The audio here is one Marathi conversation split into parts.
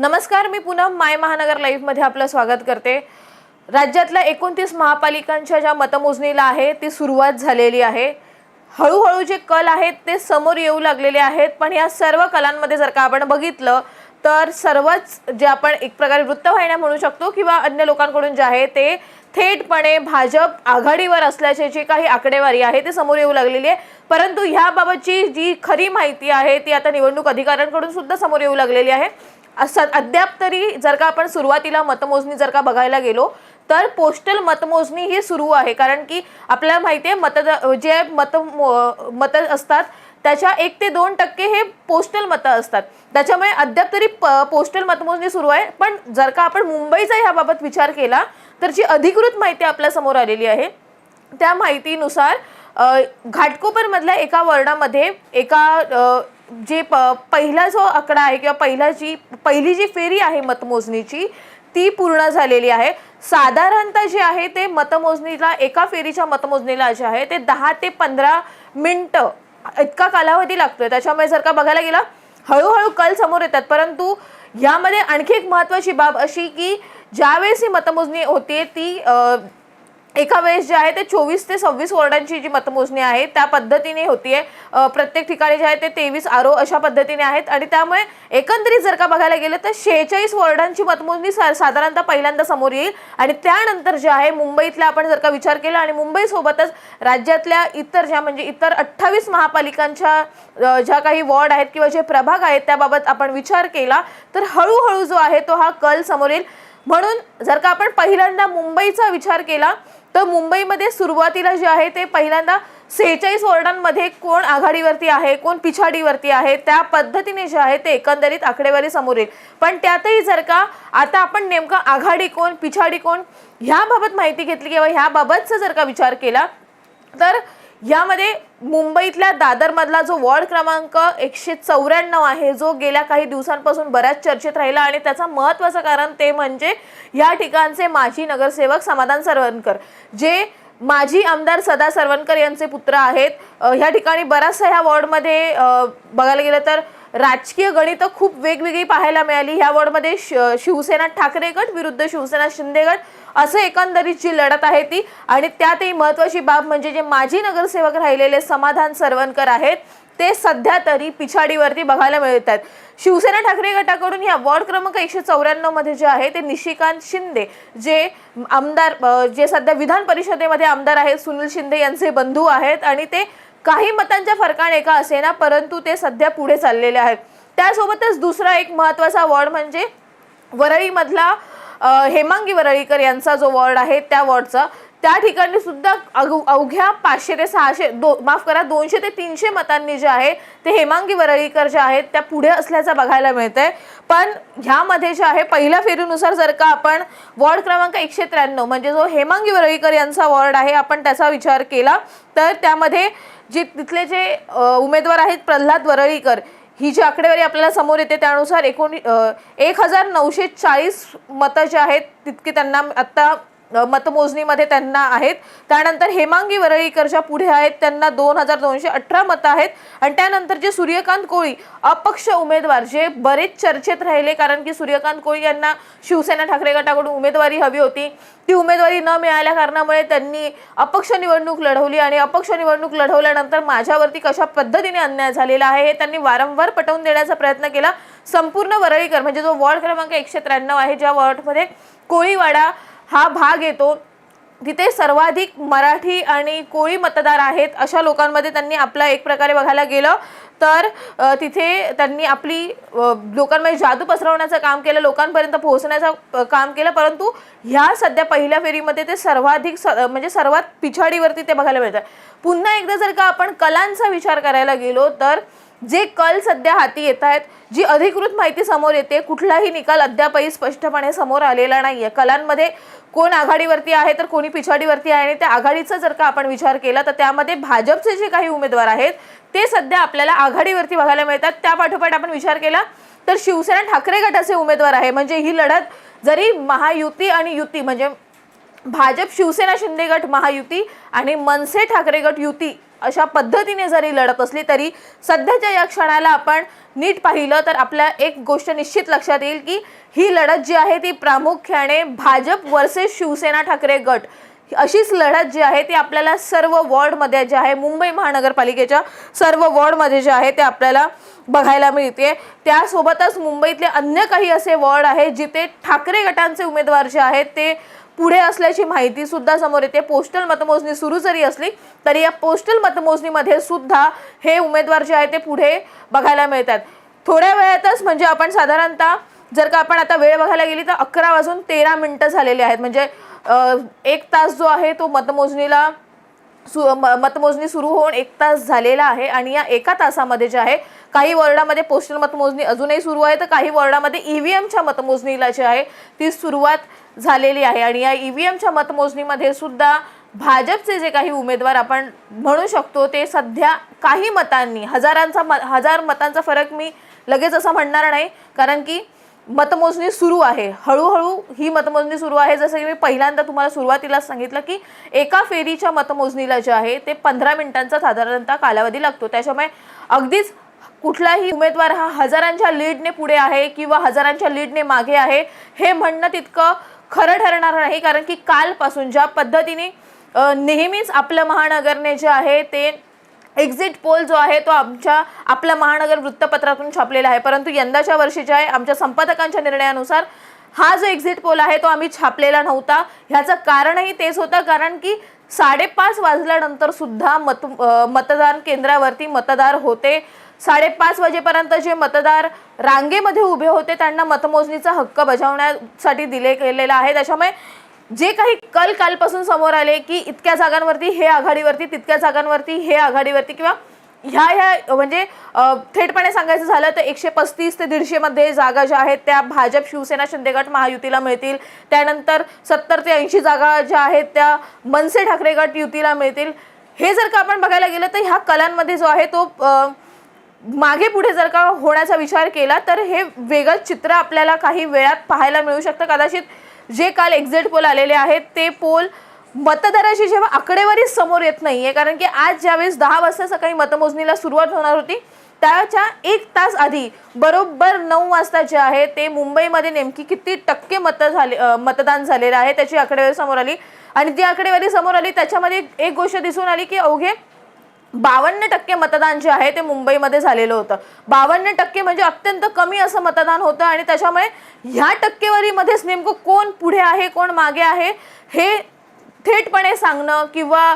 नमस्कार मी पुन्हा माय महानगर लाईव्हमध्ये आपलं स्वागत करते. राज्यातल्या एकोणतीस महापालिकांच्या ज्या मतमोजणीला आहे ती सुरुवात झालेली आहे. हळूहळू जे कल आहेत ते समोर येऊ लागलेले आहेत. पण या सर्व कलांमध्ये जर का आपण बघितलं तर सर्वच जे आपण एक प्रकारे वृत्तवाहिन्या म्हणू शकतो किंवा अन्य लोकांकडून जे आहे ते थेटपणे भाजप आघाडीवर असल्याचे जी काही आकडेवारी आहे ते समोर येऊ लागलेली आहे. परंतु ह्याबाबतची जी खरी माहिती आहे ती आता निवडणूक अधिकाऱ्यांकडून सुद्धा समोर येऊ लागलेली आहे. असं अद्याप तरी जर का आपण सुरुवातीला मतमोजणी जर का बघायला गेलो तर पोस्टल मतमोजणी ही सुरू आहे. कारण की आपल्याला माहिती आहे मतदा जे मत मत असतात त्याच्या एक ते दोन टक्के हे पोस्टल मतं असतात. त्याच्यामुळे अद्याप तरी प पोस्टल मतमोजणी सुरू आहे. पण जर का आपण मुंबईचा ह्याबाबत विचार केला तर जी अधिकृत माहिती आपल्यासमोर आलेली आहे त्या माहितीनुसार घाटकोपरमधल्या एका वॉर्डामध्ये एका जे प पहिला जो आकडा आहे किंवा पहिला जी पहिली जी फेरी आहे मतमोजणीची ती पूर्ण झालेली आहे. साधारणतः जे आहे ते मतमोजणीला एका फेरीच्या मतमोजणीला जे आहे ते दहा ते पंधरा मिनटं इतका कालावधी लागतोय. त्याच्यामुळे जर का बघायला गेला हळूहळू कल समोर येतात. परंतु यामध्ये आणखी एक महत्त्वाची बाब अशी की ज्यावेळेस ही मतमोजणी होते ती एका वेळेस जे आहे ते चोवीस ते सव्वीस वॉर्डांची जी मतमोजणी आहे त्या पद्धतीने होतीये. आहे प्रत्येक ठिकाणी जे आहे ते तेवीस आरो अशा पद्धतीने आहेत. आणि त्यामुळे एकंदरीत जर का बघायला गेलं तर शेहेचाळीस वॉर्डांची मतमोजणी सा साधारणतः पहिल्यांदा समोर येईल. आणि त्यानंतर जे आहे मुंबईतल्या आपण जर का विचार केला आणि मुंबईसोबतच राज्यातल्या इतर ज्या म्हणजे इतर अठ्ठावीस महापालिकांच्या ज्या काही वॉर्ड आहेत किंवा जे प्रभाग आहेत त्याबाबत आपण विचार केला तर हळूहळू जो आहे तो हा कल समोर येईल. म्हणून जर का आपण पहिल्यांदा मुंबईचा विचार केला तर मुंबईमध्ये सुरुवातीला जे आहे ते पहिल्यांदा सेहेचाळीस वॉर्डांमध्ये कोण आघाडीवरती आहे कोण पिछाडीवरती आहे त्या पद्धतीने जे आहे ते एकंदरीत आकडेवारी समोर येईल. पण त्यातही जर का आता आपण नेमकं आघाडी कोण पिछाडी कोण ह्याबाबत माहिती घेतली किंवा ह्याबाबतचा जर का विचार केला तर यामध्ये मुंबईतल्या दादरमधला जो वॉर्ड क्रमांक एकशे चौऱ्याण्णव आहे जो गेल्या काही दिवसांपासून बऱ्याच चर्चेत राहिला आणि त्याचं महत्त्वाचं कारण ते म्हणजे या ठिकाणचे माजी नगरसेवक समाधान सरवणकर जे माजी आमदार सदा सरवणकर यांचे पुत्र आहेत. ह्या ठिकाणी बराचसा ह्या वॉर्डमध्ये बघायला गेलं तर राजकीय गणितं खूप वेगवेगळी पाहायला मिळाली. ह्या वॉर्डमध्ये श- शिवसेना ठाकरे गट विरुद्ध शिवसेना शिंदे गट असं एकंदरीत जी लढत आहे ती. आणि त्यातही महत्वाची बाब म्हणजे जे माजी नगरसेवक राहिलेले समाधान सरवणकर आहेत ते सध्या तरी पिछाडीवरती बघायला मिळत आहेत. शिवसेना ठाकरे गटाकडून ह्या वॉर्ड क्रमांक एकशे चौऱ्याण्णवमध्ये जे आहे ते निशिकांत शिंदे जे आमदार जे सध्या विधान परिषदेमध्ये आमदार आहेत सुनील शिंदे यांचे बंधू आहेत. आणि ते काही मतांच्या फरकाने का असेना परंतु ते सध्या पुढे चाललेले आहेत. त्यासोबतच दुसरा एक महत्त्वाचा वॉर्ड म्हणजे वरळीमधला हेमांगी वरळीकर यांचा जो वॉर्ड आहे त्या वॉर्डचा त्या ठिकाणी सुद्धा अग- अवघ्या पाचशे ते सहाशे दो माफ करा दोनशे ते तीनशे मतांनी जे आहे ते हेमांगी वरळीकर जे आहेत त्या पुढे असल्याचं बघायला मिळतंय. पण ह्यामध्ये जे आहे पहिल्या फेरीनुसार जर का आपण वॉर्ड क्रमांक एकशे त्र्याण्णव म्हणजे जो हेमांगी वरळीकर यांचा वॉर्ड आहे आपण त्याचा विचार केला तर त्यामध्ये जे तिथले जे उमेदवार आहेत प्रल्हाद वरळीकर ही जी आकडेवारी आपल्याला समोर येते त्यानुसार एकोणी एक हजार नऊशे चाळीस मतं जे आहेत तितकी त्यांना आत्ता मतमोजणीमध्ये त्यांना आहेत. त्यानंतर हेमांगी वरळीकरच्या पुढे आहेत. त्यांना दोन हजार दोनशे अठरा मतं आहेत. आणि त्यानंतर जे सूर्यकांत कोळी अपक्ष उमेदवार जे बरेच चर्चेत राहिले कारण की सूर्यकांत कोळी यांना शिवसेना ठाकरे गटाकडून उमेदवारी हवी होती. ती उमेदवारी न मिळाल्या कारणामुळे त्यांनी अपक्ष निवडणूक लढवली आणि अपक्ष निवडणूक लढवल्यानंतर माझ्यावरती कशा पद्धतीने अन्याय झालेला आहे हे त्यांनी वारंवार पटवून देण्याचा प्रयत्न केला. संपूर्ण वरळीकर म्हणजे जो वॉर्ड क्रमांक एकशे त्र्याण्णव आहे ज्या वॉर्डमध्ये कोळीवाडा हा भाग येतो. तिथे सर्वाधिक मराठी आणि कोळी मतदार आहेत अशा लोकांमध्ये त्यांनी आपला एक प्रकारे बघायला गेलं तर तिथे त्यांनी आपली लोकांमध्ये जादू पसरवण्याचं काम केलं लोकांपर्यंत पोहोचण्याचं काम केलं. परंतु ह्या सध्या पहिल्या फेरीमध्ये ते सर्वाधिक स म्हणजे सर्वात पिछाडीवरती ते बघायला मिळतात पुन्हा एकदा जर का आपण कलांचा विचार करायला गेलो तर जे कल सध्या हाती येत आहेत जी अधिकृत माहिती समोर येते कुठलाही निकाल अद्यापही स्पष्टपणे समोर आलेला नाही आहे कलांमध्ये कोण आघाडीवरती आहे तर कोणी पिछाडीवरती आहे आणि त्या आघाडीचा जर का आपण विचार केला तर त्यामध्ये भाजपचे जे काही उमेदवार आहेत ते सध्या आपल्याला आघाडीवरती बघायला मिळतात. त्या पाठोपाठ आपण विचार केला तर शिवसेना ठाकरे गटाचे उमेदवार आहे. म्हणजे ही लढत जरी महायुती आणि युती म्हणजे भाजप शिवसेना शिंदे गट महायुती आणि मनसे ठाकरे गट युती अशा पद्धतीने जरी लढत असली तरी सध्याच्या या क्षणाला आपण नीट पाहिलं तर आपल्या एक गोष्ट निश्चित लक्षात येईल की ही लढत जी आहे ती प्रामुख्याने भाजप वर्सेस शिवसेना ठाकरे गट अशीच लढत जी आहे ती आपल्याला सर्व वॉर्डमध्ये जे आहे मुंबई महानगरपालिकेच्या सर्व वॉर्डमध्ये जे आहे ते आपल्याला बघायला मिळते. त्यासोबतच मुंबईतले अन्य काही असे वॉर्ड आहे जिथे ठाकरे गटांचे उमेदवार जे आहेत ते पुढे असल्याची माहिती सुद्धा समोर येते. पोस्टल मतमोजणी सुरू जरी असली तरी या पोस्टल मतमोजणीमध्ये सुद्धा हे उमेदवार जे आहेत ते पुढे बघायला मिळतात. थोड्या वेळातच म्हणजे आपण साधारणतः जर का आपण आता वेळ बघायला गेली तर अकरा वाजून तेरा मिनटं झालेली आहेत. म्हणजे एक तास जो आहे तो मतमोजणीला सु म- मतमोजणी सुरू होऊन एक तास झालेला आहे. आणि या एका तासामध्ये जे आहे काही वॉर्डामध्ये पोस्टल मतमोजणी अजूनही सुरू आहे. तर काही वॉर्डामध्ये ई व्ही एमच्या मतमोजणीला जे आहे ती सुरुवात झालेली आहे. आणि या ई व्ही एमच्या मतमोजणीमध्ये सुद्धा भाजपचे जे काही उमेदवार आपण म्हणू शकतो ते सध्या काही मतांनी हजारांचा म हजार मतांचा फरक मी लगेच असं म्हणणार नाही. कारण की मतमोजणी सुरू आहे. हळूहळू ही मतमोजणी सुरू आहे. जसं की मी पहिल्यांदा तुम्हाला सुरुवातीला सांगितलं की एका फेरीच्या मतमोजणीला जे आहे ते पंधरा मिनिटांचा साधारणतः कालावधी लागतो. त्याच्यामुळे अगदीच कुठलाही उमेदवार हा हजारांच्या लीडने पुढे आहे किंवा हजारांच्या लीडने मागे आहे हे म्हणणं तितकं खरं ठरणार नाही कारण की कालपासून ज्या पद्धतीने नेहमीच आपलं महानगरने जे आहे ते एक्झिट पोल जो आहे तो आमच्या आपल्या महानगर वृत्तपत्रातून छापलेला आहे. परंतु यंदाच्या वर्षी जे आहे आमच्या संपादकांच्या निर्णयानुसार हा जो एक्झिट पोल आहे तो आम्ही छापलेला नव्हता. ह्याचं कारणही तेच होतं कारण की साडेपाच वाजल्यानंतर सुद्धा मत मतदान केंद्रावरती मतदार होते. साडेपाच वाजेपर्यंत जे मतदार रांगेमध्ये उभे होते त्यांना मतमोजणीचा हक्क बजावण्यासाठी दिले गेलेला आहे त्याच्यामुळे जे काही कल कालपासून समोर आले की इतक्या जागांवरती हे आघाडीवरती तितक्या जागांवरती हे आघाडीवरती किंवा ह्या ह्या म्हणजे थेटपणे सांगायचं झालं तर एकशे पस्तीस ते दीडशेमध्ये जागा ज्या आहेत त्या भाजप शिवसेना शिंदेगट महायुतीला मिळतील. त्यानंतर सत्तर ते ऐंशी जागा ज्या आहेत त्या मनसे ठाकरे गट युतीला मिळतील. हे जर का आपण बघायला गेलं तर ह्या कलांमध्ये जो आहे तो मागे पुढे जर का होण्याचा विचार केला तर हे वेगळं चित्र आपल्याला काही वेळात पाहायला मिळू शकतं. कदाचित जे काल एक्झिट पोल आलेले आहेत ते पोल मतदाराची जेव्हा आकडेवारी समोर येत नाही आहे कारण की आज ज्यावेळेस दहा वाजता सकाळी मतमोजणीला सुरुवात होणार होती त्याच्या एक तास आधी बरोबर नऊ वाजता जे आहे ते मुंबईमध्ये नेमकी किती टक्के मत झाले मतदान झालेलं आहे त्याची आकडेवारी समोर आली. आणि ती आकडेवारी समोर आली त्याच्यामध्ये एक गोष्ट दिसून आली की अवघे बावन्न टक्के मतदान जे आहे ते मुंबईमध्ये झालेलं होतं. बावन्न टक्के म्हणजे अत्यंत कमी असं मतदान होतं आणि त्याच्यामुळे ह्या टक्केवारीमध्येच नेमकं कोण पुढे आहे कोण मागे आहे हे थेटपणे सांगणं किंवा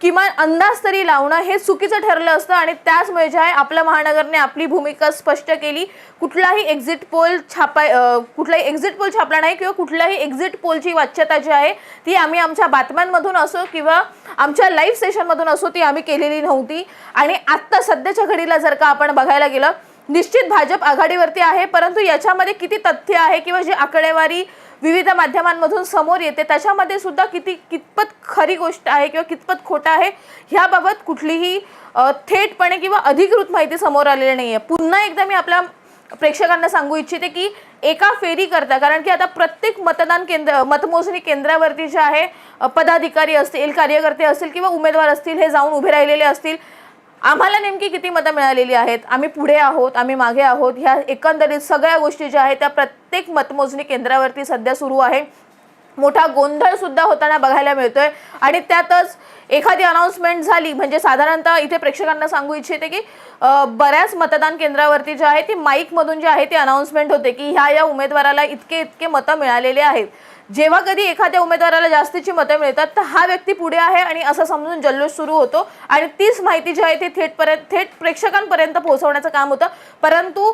किमान अंदाज तरी लावणं हे चुकीचं ठरलं असतं आणि त्याचमुळे जे म्हणजे आहे आपल्या महानगरने आपली भूमिका स्पष्ट केली. कुठलाही एक्झिट पोल छापाय कुठलाही एक्झिट पोल छापला नाही किंवा कुठल्याही एक्झिट पोलची वाच्यता जी आहे ती आम्ही आमच्या बातम्यांमधून असो किंवा आमच्या लाईव्ह सेशनमधून असो ती आम्ही केलेली नव्हती. आणि आत्ता सध्याच्या घडीला जर का आपण बघायला गेलं निश्चित भाजप आघाडीवरती आहे परंतु याच्यामध्ये किती तथ्य आहे किंवा जी आकडेवारी विविध माध्यमांमधून समोर येते. त्याच्यामध्ये सुद्धा किती कितपत खरी गोष्ट आहे किंवा कितपत खोटं आहे ह्याबाबत कुठलीही थेटपणे किंवा अधिकृत माहिती समोर आलेली नाही आहे पुन्हा एकदा मी आपल्या प्रेक्षकांना सांगू इच्छिते की एका फेरी करता. कारण की आता प्रत्येक मतदान केंद्र मतमोजणी केंद्रावरती जे आहे पदाधिकारी असतील कार्यकर्ते असतील किंवा उमेदवार असतील हे जाऊन उभे राहिलेले असतील आम्हाला नेमकी किती मतं मिळालेली आहेत? आम्ही पुढे आहोत आम्ही मागे आहोत. ह्या एकंदरीत सगळ्या गोष्टी ज्या आहेत त्या प्रत्येक मतमोजणी केंद्रावरती सध्या सुरू आहे. मोठा गोंधळ सुद्धा होताना बघायला मिळतोय. आणि त्यातच एखादी अनाऊन्समेंट झाली म्हणजे साधारणतः इथे प्रेक्षकांना सांगू इच्छिते की बऱ्याच मतदान केंद्रावरती जे आहे ती माईकमधून जे आहे ती अनाऊन्समेंट होते की ह्या या उमेदवाराला इतके इतके मतं मिळालेले आहेत. जेव्हा कधी एखाद्या उमेदवाराला जास्तीची मतं मिळतात तर हा व्यक्ती पुढे आहे आणि असं समजून जल्लोष सुरू होतो. आणि तीच माहिती जी आहे ती थेटपर्यंत थेट प्रेक्षकांपर्यंत पोहोचवण्याचं काम होतं. परंतु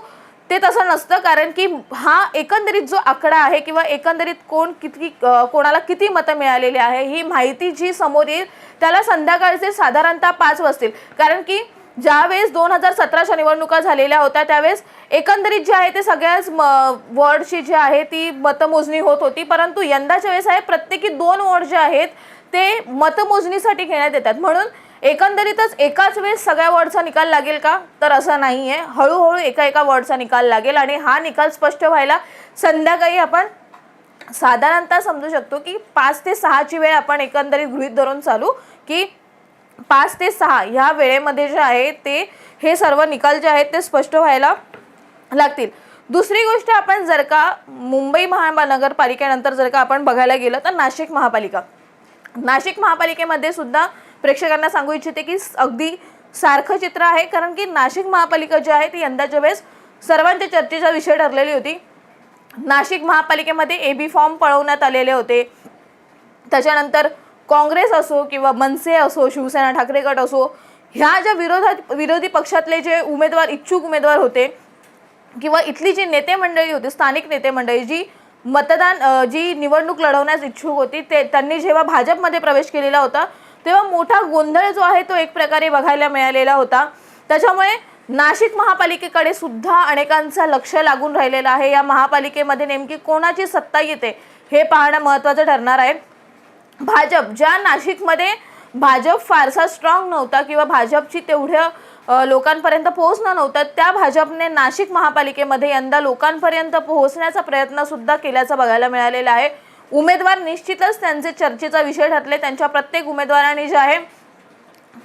ते तसं नसतं कारण की हा एकंदरीत जो आकडा आहे किंवा एकंदरीत कोण किती कोणाला किती मतं मिळालेली आहे ही माहिती जी समोर येईल त्याला संध्याकाळचे साधारणतः पाच वाजतील. कारण की ज्यावेळेस दोन हजार सतराच्या निवडणुका झालेल्या होत्या त्यावेळेस एकंदरीत जे आहे ते सगळ्याच म- वॉर्डची जी आहे ती मतमोजणी होत होती. परंतु यंदाच्या वेळेस आहे प्रत्येकी दोन वॉर्ड जे आहेत ते मतमोजणीसाठी घेण्यात येतात. म्हणून एकंदरीतच एकाच वेळेस सगळ्या वॉर्डचा निकाल लागेल का? तर असं नाही आहे हळूहळू एका एका वॉर्डचा निकाल लागेल आणि हा निकाल स्पष्ट व्हायला संध्याकाळी आपण साधारणतः समजू शकतो की पाच ते सहाची वेळ आपण एकंदरीत गृहित धरून चालू की पाच ते सहा ह्या वेळेमध्ये जे आहे ते हे सर्व निकाल जे आहेत ते स्पष्ट व्हायला लागतील. दुसरी गोष्ट आपण जर का मुंबई महानगरपालिकेनंतर जर का आपण बघायला गेलं तर नाशिक महापालिका. नाशिक महापालिकेमध्ये सुद्धा प्रेक्षकांना सांगू इच्छिते की अगदी सारखं चित्र आहे कारण की नाशिक महापालिका जी आहे ती यंदाच्या वेळेस सर्वांच्या चर्चेचा विषय ठरलेली होती. नाशिक महापालिकेमध्ये ए बी फॉर्म पळवण्यात आलेले होते. त्याच्यानंतर काँग्रेस असो किंवा मनसे असो शिवसेना ठाकरे गट असो ह्या ज्या विरोधात विरोधी पक्षातले जे उमेदवार इच्छुक उमेदवार होते किंवा इथली जी नेते मंडळी होती स्थानिक नेते मंडळी जी मतदान जी निवडणूक लढवण्यास इच्छुक होती ते त्यांनी जेव्हा भाजपमध्ये प्रवेश केलेला होता तेव्हा मोठा गोंधळ जो आहे तो एक प्रकारे बघायला मिळालेला होता. त्याच्यामुळे नाशिक महापालिकेकडे सुद्धा अनेकांचं लक्ष लागून राहिलेलं आहे. या महापालिकेमध्ये नेमकी कोणाची सत्ता येते हे पाहणं महत्त्वाचं ठरणार आहे. भाजप ज्या नाशिकमध्ये भाजप फारसा स्ट्रॉंग नव्हता किंवा भाजपची तेवढ्या लोकांपर्यंत पोहोचणं नव्हतं त्या भाजपने नाशिक महापालिकेमध्ये यंदा लोकांपर्यंत पोहोचण्याचा प्रयत्नसुद्धा केल्याचं बघायला मिळालेलं आहे. उमेदवार निश्चितच त्यांचे चर्चेचा विषय ठरले त्यांच्या प्रत्येक उमेदवारांनी जे आहे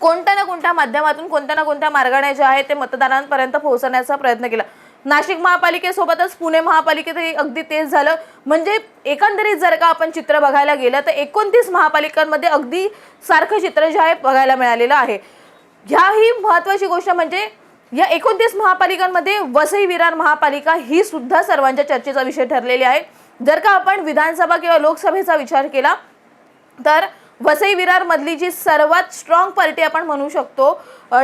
कोणत्या ना कोणत्या माध्यमातून कोणत्या ना कोणत्या मार्गाने जे आहे ते मतदारांपर्यंत पोहोचण्याचा प्रयत्न केला. नाशिक महापालिकेसोबतच पुणे महापालिकेतही अगदी तेच झालं. म्हणजे एकंदरीत जर का आपण चित्र बघायला गेलं तर एकोणतीस महापालिकांमध्ये अगदी सारखं चित्र जे आहे बघायला मिळालेलं आहे. ह्याही महत्त्वाची गोष्ट म्हणजे या एकोणतीस महापालिकांमध्ये वसई विरार महापालिका ही सुद्धा सर्वांच्या चर्चेचा विषय ठरलेली आहे. जर का आपण विधानसभा किंवा लोकसभेचा विचार केला तर वसई विरारमधली जी सर्वात स्ट्रॉंग पार्टी आपण म्हणू शकतो